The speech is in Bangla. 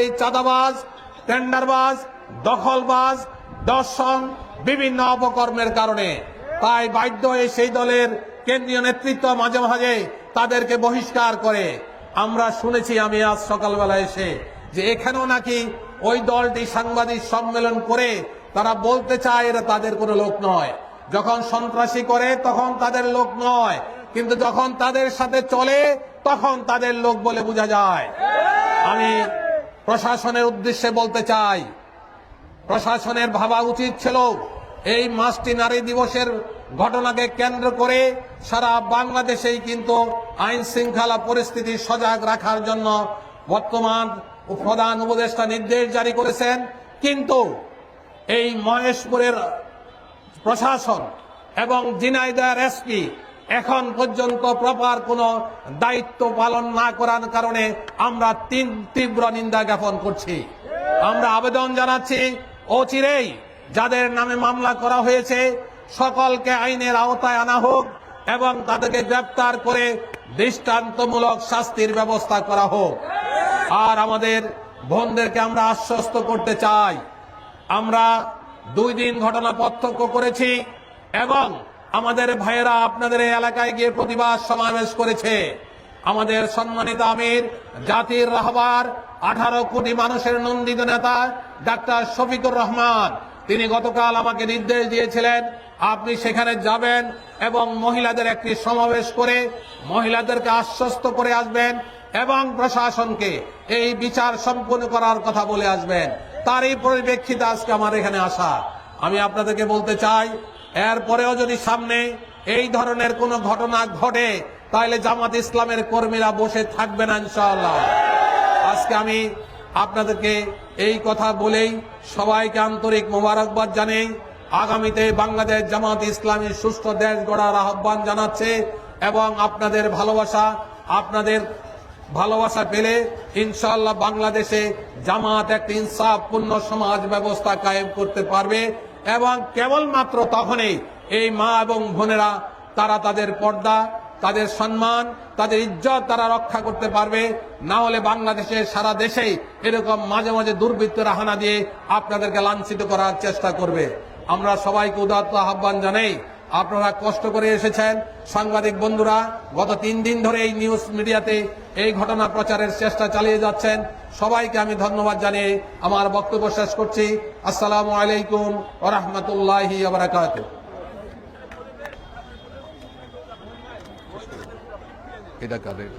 এই চাঁদাবাজ, টেন্ডারবাজ, দখলবাজ, দর্শন, বিভিন্ন অপকর্মের কারণে। তাই বাধ্য হয়ে সেই দলের কেন্দ্রীয় নেতৃত্ব মাঝে মাঝে তাদেরকে বহিষ্কার করে। আমরা শুনেছি আমি আজ সকালবেলা এসে যে এখানেও নাকি ওই দলটি সাংবাদিক সম্মেলন করে তারা বলতে চায় এরা তাদের কোনো লোক নয়। যখন সন্ত্রাসী করে তখন তাদের লোক নয়। কিন্তু যখন তাদের সাথে চলে তখন তাদের লোক বলে বোঝা যায়। আমি প্রশাসনের উদ্দেশ্যে বলতে চাই, প্রশাসনের ভাবা উচিত ছিল এই মাসটি নারী দিবসের ঘটনাকে কেন্দ্র করে সারা বাংলাদেশেই কিন্তু আইন শৃঙ্খলা পরিস্থিতি সজাগ রাখার জন্য বর্তমান প্রধান উপদেষ্টা নির্দেশ জারি করেছেন। কিন্তু এই মহেশপুরের প্রশাসন এবং জিনাইদার এসপি এখন পর্যন্ত প্রপার কোনো দায়িত্ব পালন না করার কারণে আমরা তিন তীব্র নিন্দা জ্ঞাপন করছি। আমরা আবেদন জানাচ্ছি অচিরেই যাদের নামে মামলা করা হয়েছে, সকলকে আইনের আওতায় আনা হোক এবং তাদেরকে গ্রেপ্তার করে দৃষ্টান্তমূলক শাস্তির ব্যবস্থা করা হোক। আর আমাদের বোনদেরকে আমরা আশ্বস্ত করতে চাই, আমরা দুই দিন ঘটনা প্রত্যক্ষ করেছি এবং আমাদের ভাইয়েরা আপনাদের এলাকায় গিয়ে প্রতিবাদ সমাবেশ করেছে। আমাদের সম্মানিত আমির, জাতির রাহবার, আঠারো কোটি মানুষের নন্দিত নেতা, ডাক্তার শফিকুর রহমান। তিনি গতকাল আমাকে নির্দেশ দিয়েছিলেন, আপনি সেখানে যাবেন এবং মহিলাদের একটি সমাবেশ করে মহিলাদেরকে আশ্বস্ত করে আসবেন এবং প্রশাসনকে এই বিচার সম্পন্ন করার কথা বলে আসবেন। তারই পরিপ্রেক্ষিতে আজকে আমার এখানে আসা। আমি আপনাদেরকে বলতে চাই এরপরেও যদি সামনে এই ধরনের কোনো ঘটনা ঘটে, তাহলে জামাত ইসলামের কর্মীরা বসে থাকবে না, ইনশাআল্লাহ। আজকে আমি আপনাদেরকে এই কথা বলেই সবাইকে আন্তরিক মোবারকবাদ জানাই। আগামীতে বাংলাদেশ জামাত ইসলামী সুস্থ দেশ গড়ার আহ্বান জানাচ্ছে এবং আপনাদের ভালোবাসা আপনাদের ভালোবাসা পেলে ইনশাআল্লাহ বাংলাদেশে জামাত একটি ইনসাফপূর্ণ সমাজ ব্যবস্থা কায়েম করতে পারবে। এবং কেবলমাত্র তখনই এই মা এবং বোনেরা, তারা তাদের পর্দা, তাদের সম্মান, তাদের ইজ্জত তারা রক্ষা করতে পারবে। না হলে বাংলাদেশে, সারা দেশেই এরকম মাঝে মাঝে দুর্বৃত্তরা হানা দিয়ে আপনাদেরকে লাঞ্ছিত করার চেষ্টা করবে। আমরা সবাইকে উদাত্ত আহ্বান জানাই আপনারা কষ্ট করে এসেছেন। সাংবাদিক বন্ধুরা, গত তিন দিন ধরে এই নিউজ মিডিয়াতে এই ঘটনা প্রচারের চেষ্টা চালিয়ে যাচ্ছেন। সবাইকে আমি ধন্যবাদ জানিয়ে আমার বক্তব্য শেষ করছি। আসসালামু আলাইকুম ও রহমতুল্লাহি এটা কাদের